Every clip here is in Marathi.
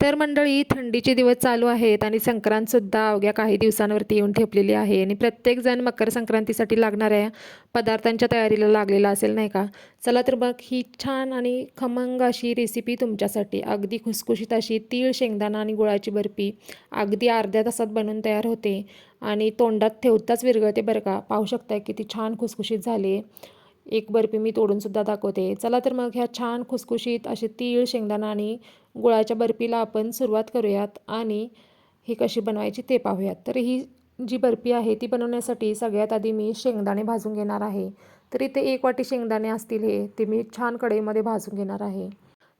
तर मंडळी थंडीचे दिवस चालू आहेत आणि संक्रांतसुद्धा अवघ्या काही दिवसांवरती येऊन ठेपलेली आहे आणि प्रत्येकजण मकर संक्रांतीसाठी लागणाऱ्या पदार्थांच्या तयारीला लागलेला असेल नाही का? चला तर मग ही छान आणि खमंग अशी रेसिपी तुमच्यासाठी. अगदी खुसखुशीत अशी तीळ शेंगदाणा आणि गुळाची बर्फी अगदी अर्ध्या तासात बनवून तयार होते. आणि तोंडात ठेवताच विरघळते बरं का? पाहू शकताय किती छान खुसखुशीत झाले. एक बर्फी मी तोडूनसुद्धा दाखवते. चला तर मग ह्या छान खुसखुशीत असे तीळ शेंगदाणा आणि गुळाच्या बर्फीला आपण सुरुवात करूयात आणि ही कशी बनवायची ते पाहूयात. तर ही जी बर्फी आहे ती बनवण्यासाठी सगळ्यात आधी मी शेंगदाणे भाजून घेणार आहे. तर इथे एक वाटी शेंगदाणे असतील हे ते मी छान कढईमध्ये भाजून घेणार आहे.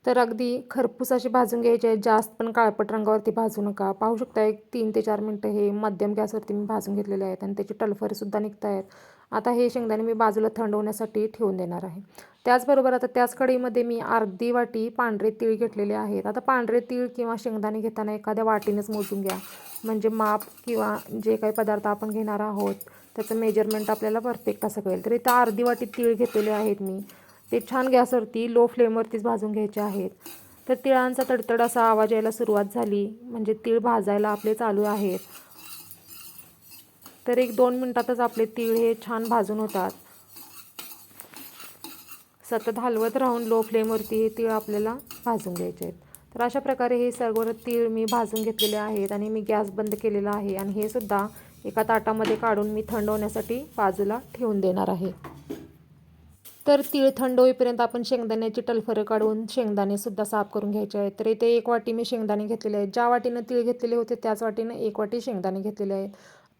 तर अगदी खरपूस असे भाजून घ्यायचे जास्त पण काळपट रंगावरती भाजू नका. पाहू शकता एक तीन ते चार मिनटं हे मध्यम गॅसवरती मी भाजून घेतलेले आहेत आणि त्याचे टलफरसुद्धा निघत आहेत आता हे शेंगदाणे मी बाजूला थंड होण्यासाठी ठेवून देणार आहे. त्याचबरोबर आता त्याच कढईमध्ये मी अर्धी वाटी पांढरे तीळ घेतलेले आहेत. आता पांढरे तीळ किंवा शेंगदाणे घेताना एखाद्या वाटीनेच मोजून घ्या. म्हणजे माप किंवा जे काही पदार्थ आपण घेणार आहोत त्याचं मेजरमेंट आपल्याला परफेक्ट असं कळेल. तर इथं अर्धी वाटी तीळ घेतलेले आहेत मी. ते छान गॅसवरती लो फ्लेमवरतीच भाजून घ्यायचे आहेत. तर तिळांचा तडतड असा आवाज यायला सुरुवात झाली. म्हणजे तीळ भाजायला आपले चालू आहेत. तर एक दोन मिनटातच आपले तीळ हे छान भाजून होतात. सतत हलवत राहून लो फ्लेमवरती हे तीळ आपल्याला भाजून घ्यायचे आहेत. तर अशा प्रकारे हे सर्व तीळ मी भाजून घेतलेले आहेत आणि मी गॅस बंद केलेला आहे आणि हे सुद्धा एका ताटामध्ये काढून मी थंड होण्यासाठी बाजूला ठेवून देणार आहे. तर तीळ थंड होईपर्यंत आपण शेंगदाण्याची टलफरं काढून शेंगदाणेसुद्धा साफ करून घ्यायचे आहेत. तर इथे एक वाटी मी शेंगदाणे घेतलेले आहेत. ज्या वाटीनं तीळ घेतलेले होते त्याच वाटीनं एक वाटी शेंगदाणे घेतलेले आहेत.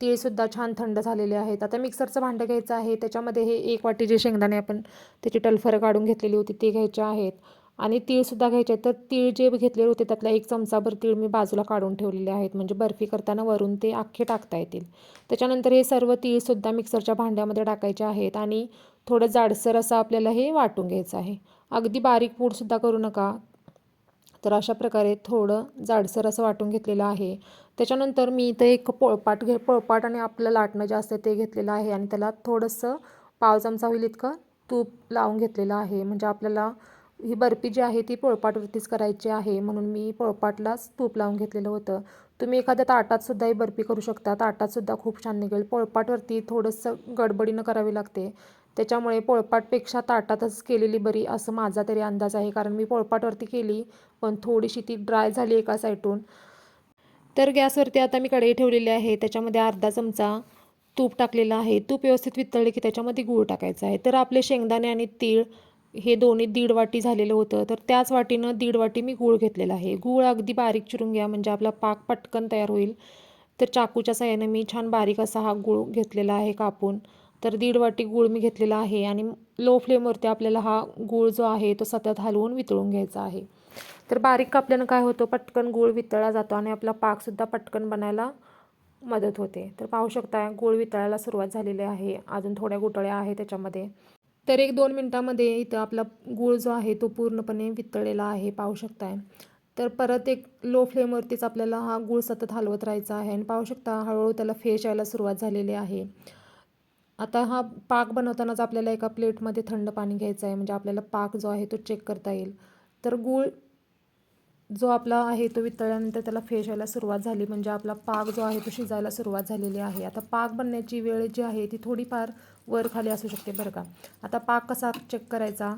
तीळसुद्धा छान थंड झालेले आहेत. आता मिक्सरचं भांडं घ्यायचं आहे. त्याच्यामध्ये हे एक वाटी जे शेंगदाणे आपण त्याची टलफरं काढून घेतलेली होती ते घ्यायचे आहेत. आणि तीळसुद्धा घ्यायचे आहेत. तर तीळ जे घेतलेले होते त्यातला एक चमचाभर तीळ मी बाजूला काढून ठेवलेले आहेत. म्हणजे बर्फी करताना वरून ते अख्खे टाकता येतील. त्याच्यानंतर हे सर्व तीळसुद्धा मिक्सरच्या भांड्यामध्ये टाकायचे आहेत आणि थोडं जाडसर असं आपल्याला हे वाटून घ्यायचं आहे. अगदी बारीक पूडसुद्धा करू नका. तर अशा प्रकारे थोडं जाडसर असं वाटून घेतलेलं आहे. त्याच्यानंतर मी इथं एक पोळपाट घे पोळपाट आणि आपलं लाटणं जे असतं ते घेतलेलं आहे आणि त्याला थोडंसं पाव चमचा होईल इतकं तूप लावून घेतलेलं आहे. म्हणजे आपल्याला ही बर्फी जी आहे ती पोळपाटवरतीच करायची आहे म्हणून मी पोळपाटलाच तूप लावून घेतलेलं होतं. तुम्ही एखाद्या ताटातसुद्धा ही बर्फी करू शकता. ताटातसुद्धा खूप छान निघेल. पोळपाटवरती थोडंसं गडबडीनं करावी लागते. त्याच्यामुळे पोळपाटपेक्षा ताटातच केलेली बरी असं माझा तरी अंदाज आहे. कारण मी पोळपाटवरती केली पण थोडीशी ती ड्राय झाली एका साईडून. तर गॅसवरती आता मी कढई ठेवलेली आहे. त्याच्यामध्ये अर्धा चमचा तूप टाकलेलं आहे. तूप व्यवस्थित वितळले की त्याच्यामध्ये गूळ टाकायचं आहे. तर आपले शेंगदाणे आणि तीळ हे दोन्ही दीड वाटी झालेलं होतं. तर त्याच वाटीनं दीड वाटी मी गूळ घेतलेला आहे. गूळ अगदी बारीक चिरून घ्या म्हणजे आपला पाक पटकन तयार होईल. तर चाकूच्या साह्यानं मी छान बारीक असा हा गूळ घेतलेला आहे कापून. तर दीड वाटी गूळ मी घेतलेला आहे आणि लो फ्लेमवरती आपल्याला हा गूळ जो आहे तो सतत हलवून वितळून घ्यायचा आहे. तर बारीक कापल्यानं काय होतं पटकन गूळ वितळला जातो आणि आपला पाकसुद्धा पटकन बनायला मदत होते. तर पाहू शकता गूळ वितळायला सुरुवात झालेली आहे. अजून थोड्या गुटळ्या आहे त्याच्यामध्ये. तर एक दोन मिनटामध्ये इथं आपला गूळ जो आहे तो पूर्णपणे वितळलेला आहे. पाहू शकताय. तर परत एक लो फ्लेमवरतीच आपल्याला हा गूळ सतत हलवत राहायचा आहे आणि पाहू शकता हळूहळू त्याला फेश यायला सुरुवात झालेली आहे. आता हा पाक बनवतानाच आपल्याला एका प्लेटमध्ये थंड पाणी घ्यायचं आहे. म्हणजे आपल्याला पाक जो आहे तो चेक करता येईल. तर गूळ जो आपला आहे तो वितळल्यानंतर त्याला फेश व्हायला सुरुवात झाली. म्हणजे आपला पाक जो आहे तो शिजायला सुरुवात झालेली आहे. आता पाक बनण्याची वेळ जी आहे ती थोडीफार वर खाली असू शकते बरं का. आता पाक कसा चेक करायचा?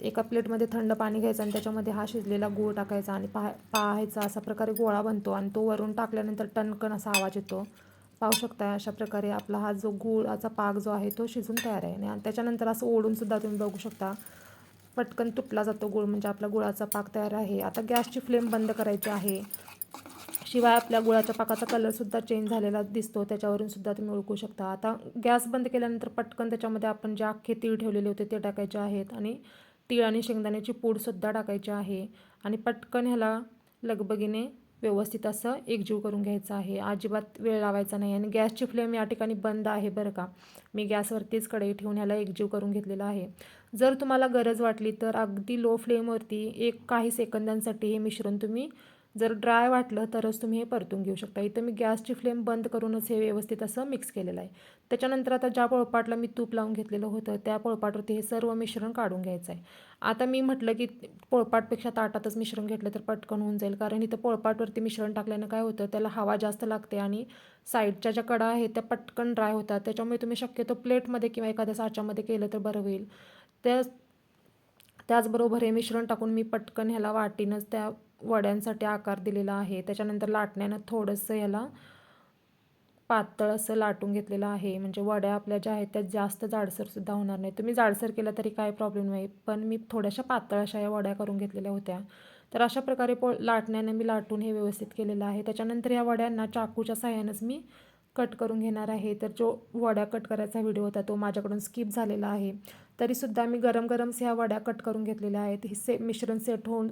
एका प्लेटमध्ये थंड पाणी घ्यायचं आणि त्याच्यामध्ये हा शिजलेला गूळ टाकायचा आणि पाह पाहायचा असा प्रकारे गोळा बनतो आणि तो वरून टाकल्यानंतर टणकण असा आवाज येतो. पाहू शकता अशा प्रकारे आपला हा जो गुळाचा पाक जो आहे तो शिजून तयार आहे. आणि त्याच्यानंतर असं ओढूनसुद्धा तुम्ही बघू शकता. पटकन तुटला जातो गुळ म्हणजे आपला गुळाचा पाक तयार आहे. आता गॅसची फ्लेम बंद करायची आहे. शिवाय आपल्या गुळाच्या पाकाचा कलरसुद्धा चेंज झालेला दिसतो. त्याच्यावरून सुद्धा तुम्ही ओळखू शकता. आता गॅस बंद केल्यानंतर पटकन त्याच्यामध्ये आपण जे अख्खे तीळ ठेवलेले होते ते टाकायचे आहेत. आणि तीळ आणि शेंगदाण्याची पूडसुद्धा टाकायची आहे. आणि पटकन ह्याला लगबगीने व्यवस्थित असं एकजीव करून घ्यायचं आहे. अजिबात वेळ लावायचा नाही आणि गॅसची फ्लेम या ठिकाणी बंद आहे बरं का. मी गॅसवरतीच कढई ठेवून ह्याला एकजीव करून घेतलेला आहे. जर तुम्हाला गरज वाटली तर अगदी लो फ्लेमवरती एक काही सेकंदांसाठी हे मिश्रण तुम्ही जर ड्राय वाटलं तरच तुम्ही हे परतून घेऊ शकता. इथं मी गॅसची फ्लेम बंद करूनच हे व्यवस्थित असं मिक्स केलेलं आहे. त्याच्यानंतर आता ज्या पोळपाटला मी तूप लावून घेतलेलं होतं त्या पोळपाटवरती हे सर्व मिश्रण काढून घ्यायचं आहे. आता मी म्हटलं की पोळपाटपेक्षा ताटातच मिश्रण घेतलं तर पटकन होऊन जाईल. कारण इथं पोळपाटवरती मिश्रण टाकल्यानं काय होतं त्याला हवा जास्त लागते आणि साईडच्या ज्या कडा आहेत त्या पटकन ड्राय होतात. त्याच्यामुळे तुम्ही शक्यतो प्लेटमध्ये किंवा एखाद्या साच्यामध्ये केलं तर बरं होईल. त्या त्याचबरोबर हे मिश्रण टाकून मी पटकन ह्याला वाटीनंच त्या वड्यांसाठी आकार दिलेला आहे. त्याच्यानंतर लाटण्यानं थोडंसं ह्याला पातळ असं लाटून घेतलेलं आहे. म्हणजे वड्या आपल्या ज्या आहेत त्या जास्त जाडसरसुद्धा होणार नाही. तुम्ही जाडसर केलं तरी काय प्रॉब्लेम नाही. पण मी थोड्याशा पातळ अशा या वड्या करून घेतलेल्या होत्या. तर अशा प्रकारे पो लाटण्यानं मी लाटून हे व्यवस्थित केलेलं आहे. त्याच्यानंतर या वड्यांना चाकूच्या सहाय्यानंच मी कट करून घेणार आहे. तर जो वड्या कट करायचा व्हिडिओ होता तो माझ्याकडून स्किप झालेला आहे. तरीसुद्धा मी गरम गरमच ह्या वड्या कट करून घेतलेल्या आहेत. हे से मिश्रण सेट होऊन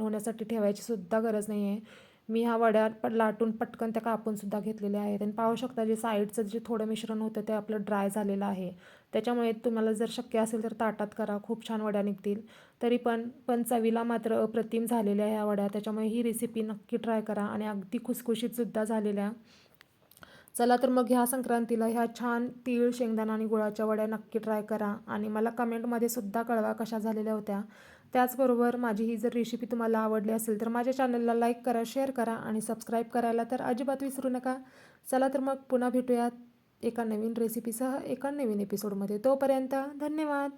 होण्यासाठी ठेवायची सुद्धा गरज नाही आहे मी ह्या वड्या प लाटून पटकन त्या कापूनसुद्धा घेतलेल्या आहेत. आणि पाहू शकता जे साईडचं जे थोडं मिश्रण होतं ते आपलं ड्राय झालेलं आहे. त्याच्यामुळे तुम्हाला जर शक्य असेल तर ताटात करा. खूप छान वड्या निघतील. तरी पण पण चवीला मात्र अप्रतिम झालेल्या ह्या वड्या. त्याच्यामुळे ही रेसिपी नक्की ट्राय करा. आणि अगदी खुसखुशीतसुद्धा झालेल्या चला तर मग ह्या संक्रांतीला ह्या छान तीळ शेंगदाणा आणि गुळाच्या वड्या नक्की ट्राय करा. आणि मला कमेंटमध्ये सुद्धा कळवा कशा झालेल्या होत्या. त्याचबरोबर माझी ही जर रेसिपी तुम्हाला आवडली असेल तर माझ्या चॅनलला लाईक करा शेअर करा आणि सबस्क्राईब करायला तर अजिबात विसरू नका. चला तर मग पुन्हा भेटूयात एका नवीन रेसिपीसह एका नवीन एपिसोडमध्ये तोपर्यंत धन्यवाद!